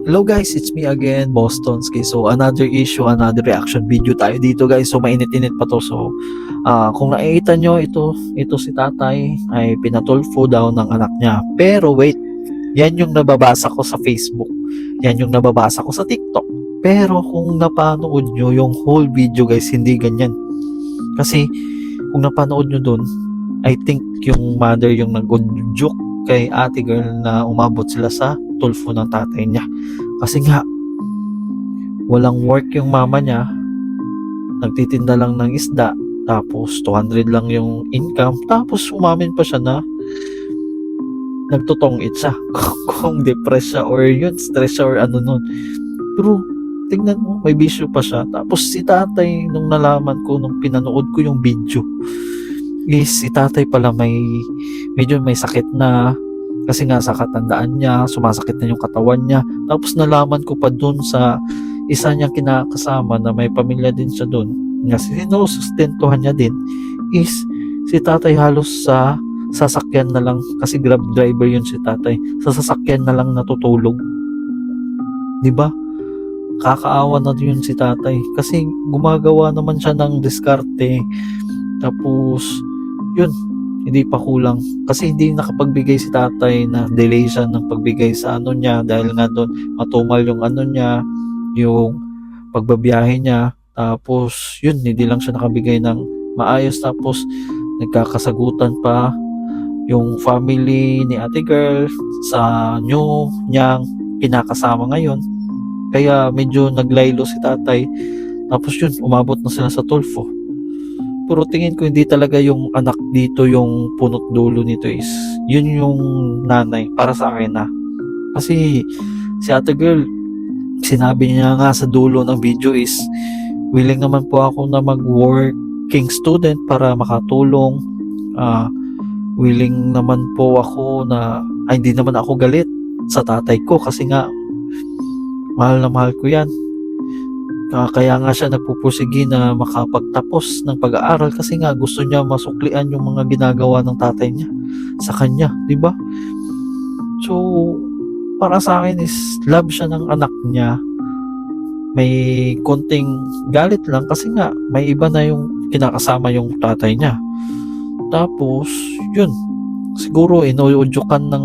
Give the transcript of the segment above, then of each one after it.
Hello guys, it's me again, Bostonski. So another issue, another reaction video tayo dito guys. So mainit-init pa to. So ah, kung nakikita nyo, ito, ito si tatay ay pinatulfo daw ng anak niya. Pero wait, yan yung nababasa ko sa Facebook. Yan yung nababasa ko sa TikTok. Pero kung napanood nyo yung whole video guys, hindi ganyan. Kasi kung napanood nyo dun, I think yung mother yung nag-joke kay ate girl na umabot sila sa tulfo ng tatay niya. Kasi nga, walang work yung mama niya, nagtitinda lang ng isda, tapos 200 lang yung income, tapos umamin pa siya na nagtutong siya. Kung depressed siya or yun, stress siya or ano nun. Pero, tingnan mo, may bisyo pa siya. Tapos si tatay, nung nalaman ko, nung pinanood ko yung video, is si tatay pala may, medyo may sakit na, kasi nga sa katandaan niya, sumasakit na yung katawan niya. Tapos nalaman ko pa dun sa isa niyang kinakasama na may pamilya din siya dun. Nga sinusustentuhan niya din is si tatay halos sa sasakyan na lang kasi grab driver yun si tatay. Sa sasakyan na lang natutulog. 'Di ba? Kakaawa na yun si tatay kasi gumagawa naman siya ng diskarte. Tapos yun, hindi pa kulang. Kasi hindi nakapagbigay si tatay na delay siya ng pagbigay sa ano niya dahil nga doon matumal yung ano niya yung pagbabiyahe niya. Tapos yun hindi lang siya nakabigay ng maayos. Tapos nagkakasagutan pa yung family ni ate girl sa new niyang kinakasama ngayon. Kaya medyo naglaylo si tatay. Tapos yun umabot na sila sa tulfo pero tingin ko hindi talaga yung anak dito yung punot dulo nito is yun yung nanay para sa akin na. Kasi si ate girl sinabi niya nga sa dulo ng video is willing naman po ako na mag working student para makatulong. Ah, willing naman po ako na ay hindi naman ako galit sa tatay ko kasi nga mahal na mahal ko yan Ah, kaya nga siya nagpupursigi na makapagtapos ng pag-aaral kasi nga gusto niya masuklian yung mga ginagawa ng tatay niya sa kanya, di ba? So, para sa akin is love siya ng anak niya. May konting galit lang kasi nga may iba na yung kinakasama yung tatay niya. Tapos, yun, siguro inuudyukan ng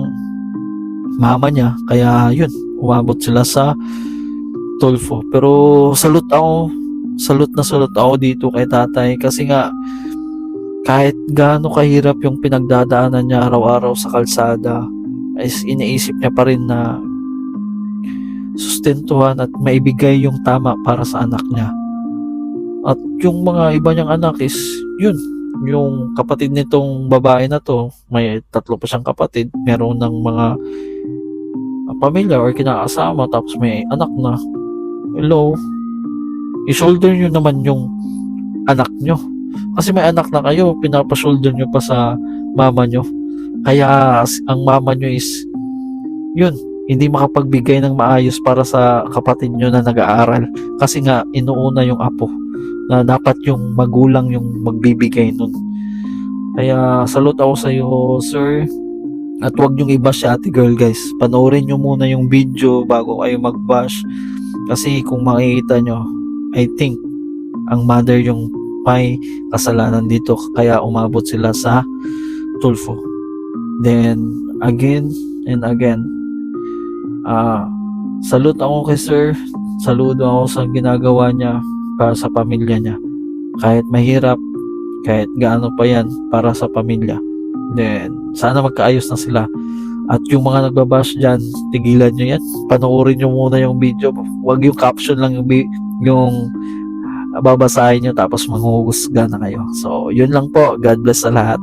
mama niya kaya yun, umabot sila sa Tulfo. Pero salute ako, salute na salute ako dito kay tatay kasi nga kahit gaano kahirap yung pinagdadaanan niya araw-araw sa kalsada is iniisip niya pa rin na sustentuhan at maibigay yung tama para sa anak niya. At yung mga iba niyang anak is yun, yung kapatid nitong babae na to, may tatlo pa siyang kapatid, meron ng mga pamilya or kinakasama tapos may anak na hello, i-shoulder nyo naman yung anak nyo. Kasi may anak na kayo, pinapa-shoulder nyo pa sa mama nyo. Kaya ang mama nyo is, yun, hindi makapagbigay ng maayos para sa kapatid nyo na nag-aaral. Kasi nga, inuuna yung apo na dapat yung magulang yung magbibigay nun. Kaya salute ako sa iyo, sir. At wag yung iba si ate girl, guys. Panoorin nyo muna yung video bago kayo mag-bash. Kasi kung makikita nyo, I think ang mother yung may kasalanan dito kaya umabot sila sa Tulfo. Then again and again, ah salute ako kay sir. Saludo ako sa ginagawa niya para sa pamilya niya. Kahit mahirap, kahit gaano pa yan para sa pamilya. Then, sana magkaayos na sila. At yung mga nagbabash dyan, tigilan nyo yan. Panoorin nyo muna yung video. Huwag yung caption lang yung, yung babasahin nyo tapos manghuhusga na kayo. So, yun lang po. God bless sa lahat.